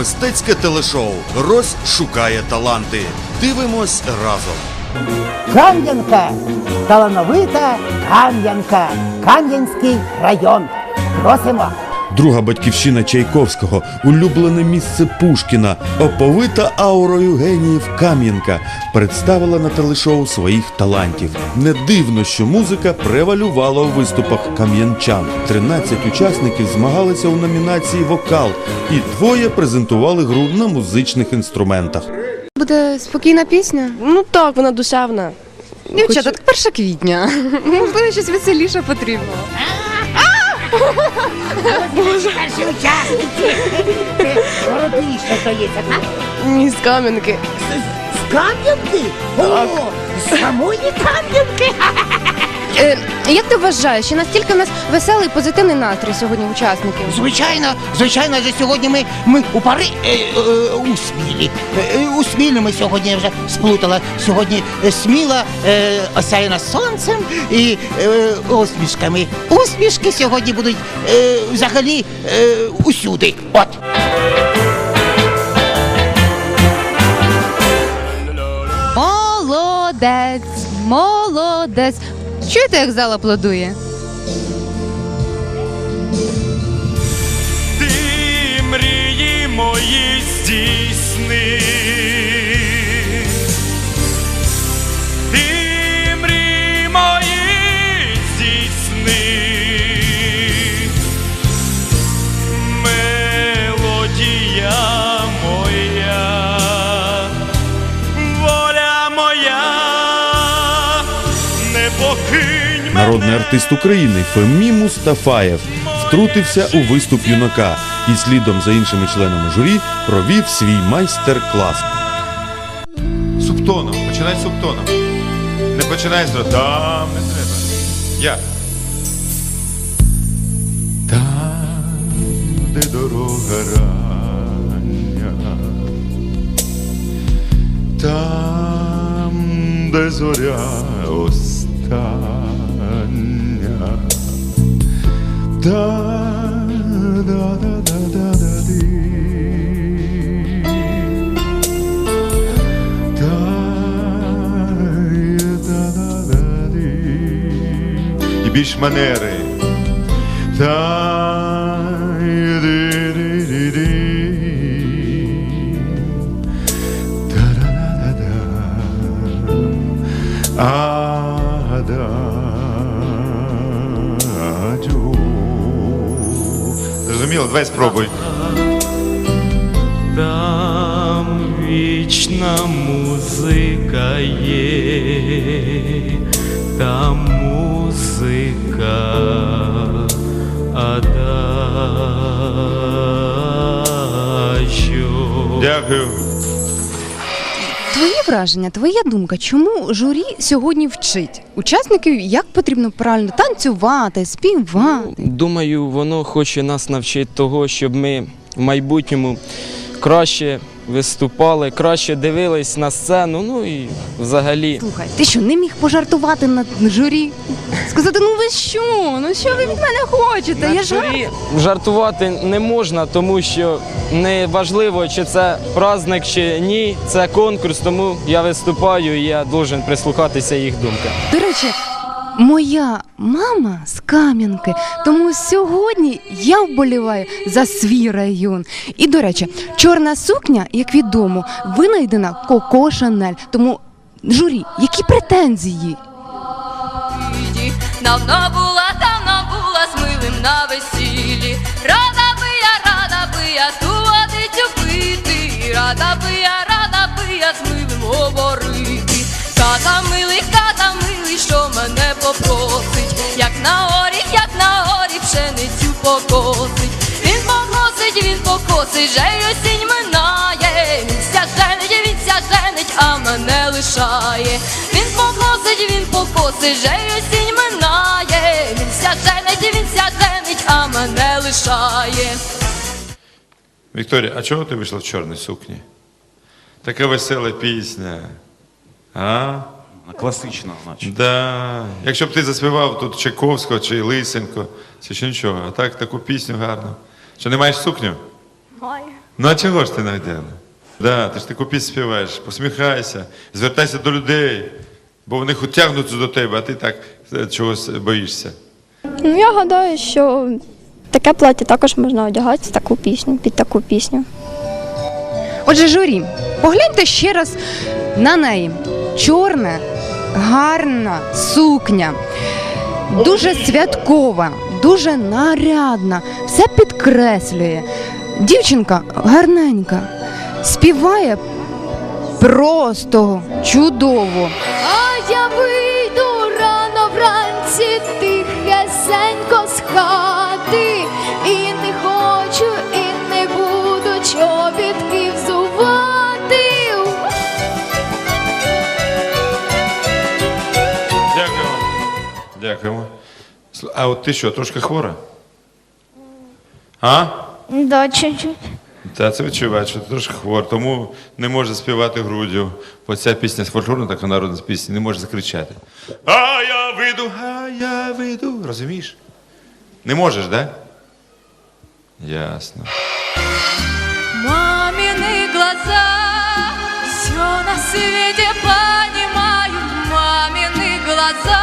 Мистецьке телешоу Рось шукає таланти. Дивимось разом. Кам'янка, талановита Кам'янка, Кам'янський район. Просимо. Друга батьківщина Чайковського, улюблене місце Пушкіна, оповита аурою геніїв Кам'янка, представила на телешоу своїх талантів. Не дивно, що музика превалювала у виступах кам'янчан. 13 учасників змагалися у номінації Вокал, і двоє презентували гру на музичних інструментах. Буде спокійна пісня? Ну так, вона душевна. Дівчата, так 1 квітня. Можливо, щось веселіше потрібно. Перші учасники. Городище здається, так? Ні, з кам'янки. З Кам'янки? О, з самої Кам'янки. Е, як ти вважаєш, чи настільки в нас веселий позитивний настрій сьогодні учасників? Звичайно, звичайно, же сьогодні ми, ми у пари е, е, у Смілі. Е, е, у Смілі ми сьогодні я вже сплутала. Сьогодні е, Сміла е, осяяна сонцем і е, усмішками. Усмішки сьогодні будуть е, взагалі е, усюди. От. Молодець, молодець. Чуєте, як зал аплодує? ти мрії мої здійсни. Ти Народний артист України Фемі Мустафаєв втрутився у виступ юнака і слідом за іншими членами журі провів свій майстер-клас. Субтоном. Починай з субтоном. Не починай з там не треба. Як? Там, де дорога рання, там, де зоря остання, да, да, да, да, да, да, ди. І більш манери. Зрозуміло, давай спробуй. Там вічна музика є, там музика адажу. Дякую. Твої враження, твоя думка, чому журі сьогодні вчить учасників, як потрібно правильно танцювати, співати? Думаю, воно хоче нас навчити того, щоб ми в майбутньому краще виступали, краще дивились на сцену. Ну і взагалі. Слухай, ти що, не міг пожартувати над журі? Сказати, ну ви що? Ну що ви від мене хочете? На Я ж журі жартувати не можна, тому що не важливо, чи це праздник, чи ні. Це конкурс, тому я виступаю і я должен прислухатися їх думкам. До речі, моя мама з Кам'янки, тому сьогодні я вболіваю за свій район. І до речі, чорна сукня, як відомо, винайдена Коко Шанель. Тому журі, які претензії? Давно була, давно була з милим на весіллі. Рада би я, рада би я ту водицю пити. Рада би я, рада би я з милим говорити. Милий, милий, що мене попросить. Як на горі, як на горі пшеницю покосить. Він покосить, він покосить, же й осінь минає. Він ся женить, він ся женить, а мене лишає. Він покосить, він покосить, же й осінь минає. Він ся женить, він ся женить, а мене лишає. Вікторія, а чого ти вийшла в чорній сукні? Така весела пісня. А? Класично, наче. Да. Якщо б ти заспівав тут Чайковського чи Лисенко, це ще нічого. А так таку пісню гарну. Що не маєш сукню? Маю. Ну а чого ж ти не хотіла? Да, ти ж таку пісню співаєш, посміхайся, звертайся до людей, бо вони хоч тягнуться до тебе, а ти так е, чогось боїшся. Ну, я гадаю, що таке плаття також можна одягати в таку пісню, під таку пісню. Отже, журі, погляньте ще раз на неї. Чорна, гарна сукня, дуже святкова, дуже нарядна, все підкреслює. Дівчинка гарненька, співає просто чудово. А я вийду рано вранці тихесенько з хати. Дякуємо. А от ти що, трошки хвора? А? Да, чуть-чуть. Та це відчуваю, що ти трошки хвор, тому не може співати груддю. Бо ця пісня з фольклорна, така народна пісня, не може закричати. А я вийду, а я вийду. Розумієш? Не можеш. Да? Ясно. Мамины глаза все на свете понимают. Мамины глаза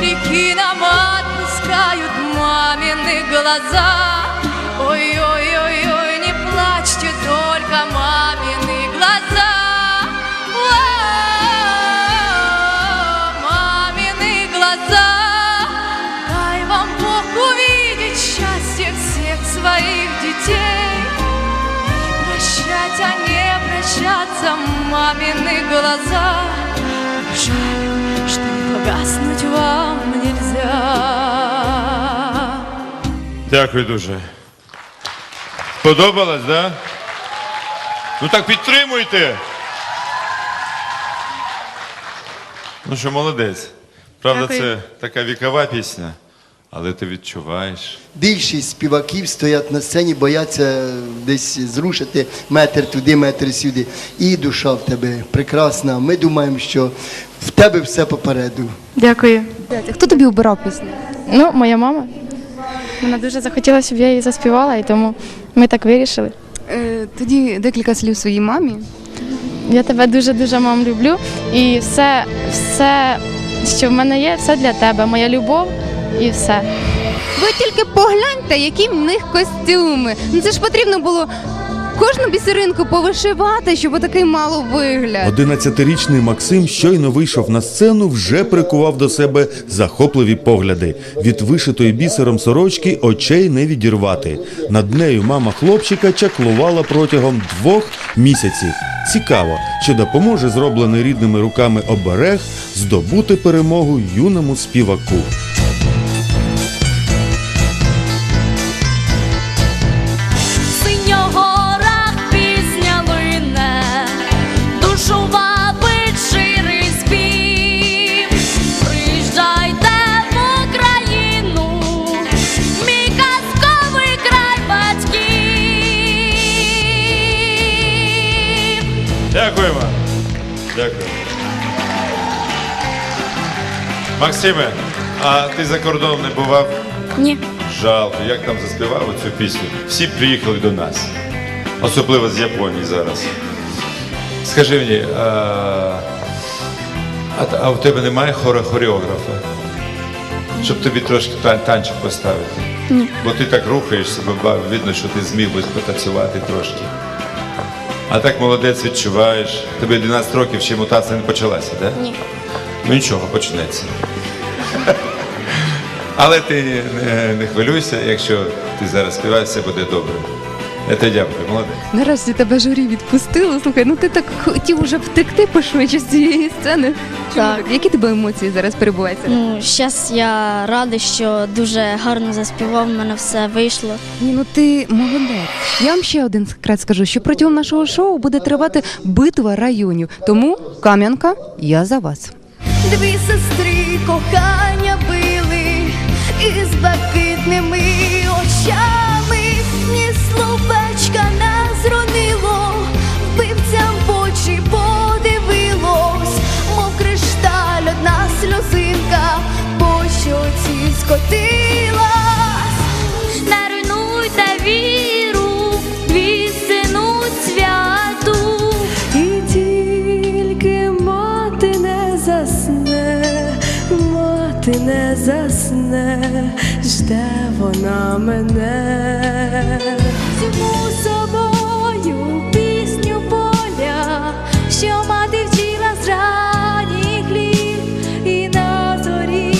все греки нам отпускают. Мамины глаза. Ой-ой-ой-ой, не плачьте только мамины глаза. О, Мамины глаза. Дай вам Бог увидеть счастье всех своих детей И прощать, а не прощаться мамины глаза Дякую дуже. Сподобалось, да? Ну так підтримуйте. Ну що, молодець. Правда, це така вікова пісня, але ти відчуваєш. Більшість співаків стоять на сцені, бояться десь зрушити метр туди, метр сюди. І душа в тебе прекрасна. Ми думаємо, що в тебе все попереду. Дякую. Хто тобі обирав пісню? Ну, моя мама. Вона дуже захотіла, щоб я її заспівала, і тому ми так вирішили. Е, тоді декілька слів своїй мамі. Я тебе дуже-дуже мам люблю. І все, все, що в мене є, все для тебе. Моя любов і все. Ви тільки погляньте, які в них костюми. Ну це ж потрібно було кожну бісеринку повишивати, щоб такий мало вигляд. 11-річний Максим щойно вийшов на сцену, вже прикував до себе захопливі погляди. Від вишитої бісером сорочки очей не відірвати. Над нею мама хлопчика чаклувала протягом двох місяців. Цікаво, чи допоможе зроблений рідними руками оберег здобути перемогу юному співаку. Максиме, а ти за кордоном не бував? Ні. Жалко, як там заспівав цю пісню. Всі приїхали до нас. Особливо з Японії зараз. Скажи мені, а, а, а у тебе немає хора хореографа? Щоб тобі трошки тан- танчик поставити? Ні. Бо ти так рухаєшся, бо видно, що ти зміг би потанцювати трошки. А так молодець відчуваєш. Тобі 11 років ще мутація не почалася, так? Ні. Ну нічого, почнеться. Але ти не, не хвилюйся, якщо ти зараз співаєш, все буде добре. Я тебе дякую, молодець. Нарешті тебе журі відпустило. Слухай, ну ти так хотів уже втекти пошвидше з цієї сцени. Так. Які тебе емоції зараз перебуваються? Ну, зараз я радий, що дуже гарно заспівав, в мене все вийшло. Ні, ну ти молодець. Я вам ще один секрет скажу, що протягом нашого шоу буде тривати битва районів. Тому Кам'янка, я за вас. Дві сестри кохання били із блакитними очами, засне, жде вона мене. З собою пісню поля, що мати вчила з ранніх і на зорі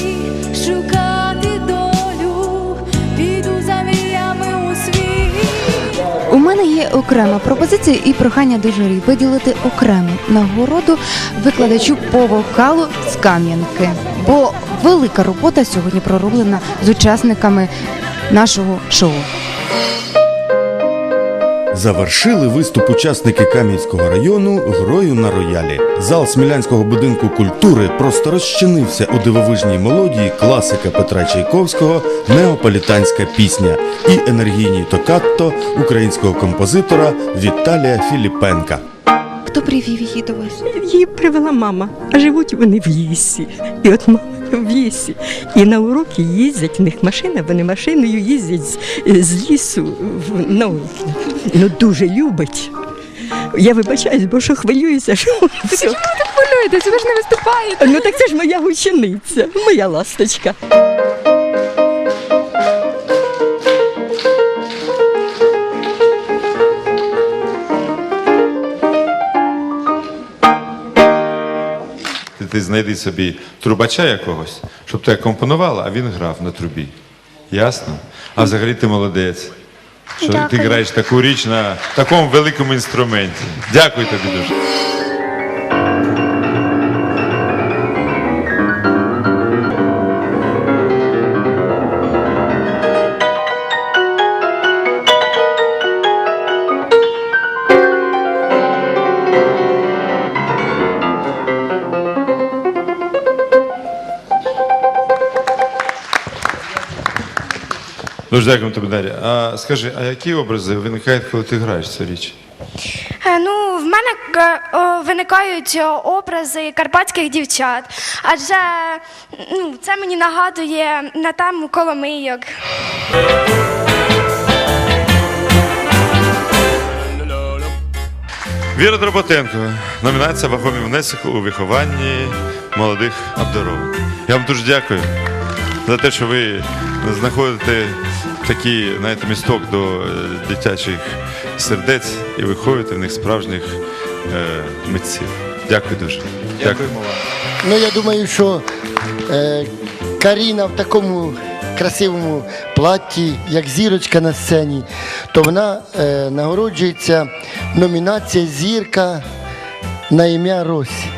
шукати долю, піду за мріями у світ. У мене є окрема пропозиція і прохання до журі виділити окрему нагороду викладачу по вокалу з Кам'янки. Бо велика робота сьогодні пророблена з учасниками нашого шоу. Завершили виступ учасники Кам'янського району грою на роялі. Зал Смілянського будинку культури просто розчинився у дивовижній мелодії класика Петра Чайковського Неаполітанська пісня і енергійній токатто українського композитора Віталія Філіпенка. Хто привів її до вас? Її привела мама, а живуть вони в лісі. І от мама в лісі. І на уроки їздять, в них машина, вони машиною їздять з, з лісу в, ну, ну, дуже любить. Я вибачаюсь, бо що хвилююся, що все. Ви хвилюєтеся, ви ж не виступаєте. Ну так це ж моя гучениця, моя ласточка. Ти, знайди собі трубача якогось, щоб ти компонувала, а він грав на трубі. Ясно? А взагалі ти молодець. Що ти граєш таку річ на такому великому інструменті. Дякую тобі дуже. Дуже дякую тобі, Дар'я. А скажи, а які образи виникають, коли ти граєш цю річ? Е, Ну, в мене е, о, виникають е, образи карпатських дівчат, адже ну, це мені нагадує на тему коломийок. Віра Дроботенко. Номінація Вагомий внесок у вихованні молодих обдарованих. Я вам дуже дякую за те, що ви знаходите такий знаєте, місток до е, дитячих сердець і виховуєте в них справжніх е, митців. Дякую дуже. Дякуємо вам. Ну, я думаю, що е, Каріна в такому красивому платі, як зірочка на сцені, то вона е, нагороджується номінація Зірка на ім'я Росі.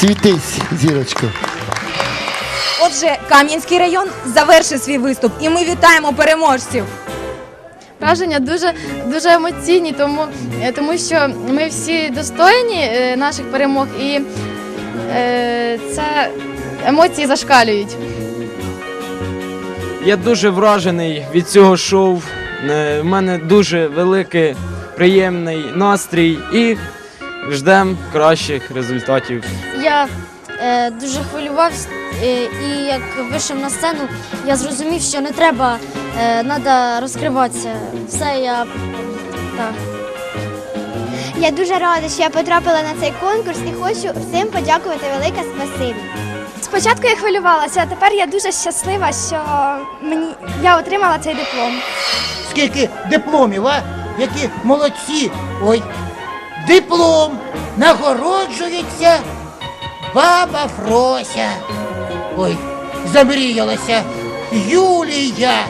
Світись, зірочко. Отже, Кам'янський район завершив свій виступ, і ми вітаємо переможців. Враження дуже дуже емоційні, тому, е, тому що ми всі достойні е, наших перемог і е, це емоції зашкалюють. Я дуже вражений від цього шоу. У мене дуже великий приємний настрій і ждемо кращих результатів. Я дуже хвилювався, е, і як вийшов на сцену, я зрозумів, що не треба е, треба розкриватися. Все я так. Я дуже рада, що я потрапила на цей конкурс і хочу всім подякувати велике спасибі. Спочатку я хвилювалася, а тепер я дуже щаслива, що мені я отримала цей диплом. Скільки дипломів, а? Які молодці. Ой, диплом нагороджується баба Фрося. Ой, замріялася. Юлія.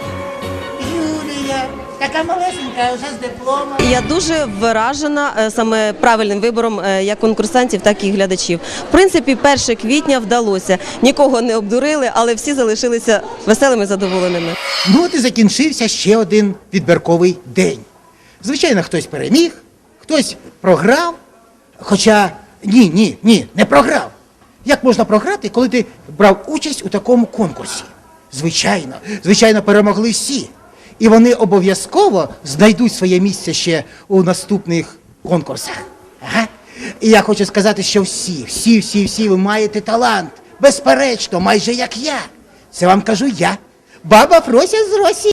Юлія. Така малесенька, вже з дипломом. Я дуже вражена е, саме правильним вибором е, як конкурсантів, так і глядачів. В принципі, 1 квітня вдалося. Нікого не обдурили, але всі залишилися веселими, задоволеними. Ну от і закінчився ще один відбірковий день. Звичайно, хтось переміг, хтось програв. Хоча ні, ні, ні, не програв. Як можна програти, коли ти брав участь у такому конкурсі? Звичайно, звичайно, перемогли всі. І вони обов'язково знайдуть своє місце ще у наступних конкурсах. Ага. І я хочу сказати, що всі, всі, всі, всі ви маєте талант. Безперечно, майже як я. Це вам кажу я. Баба Фрося з Росії.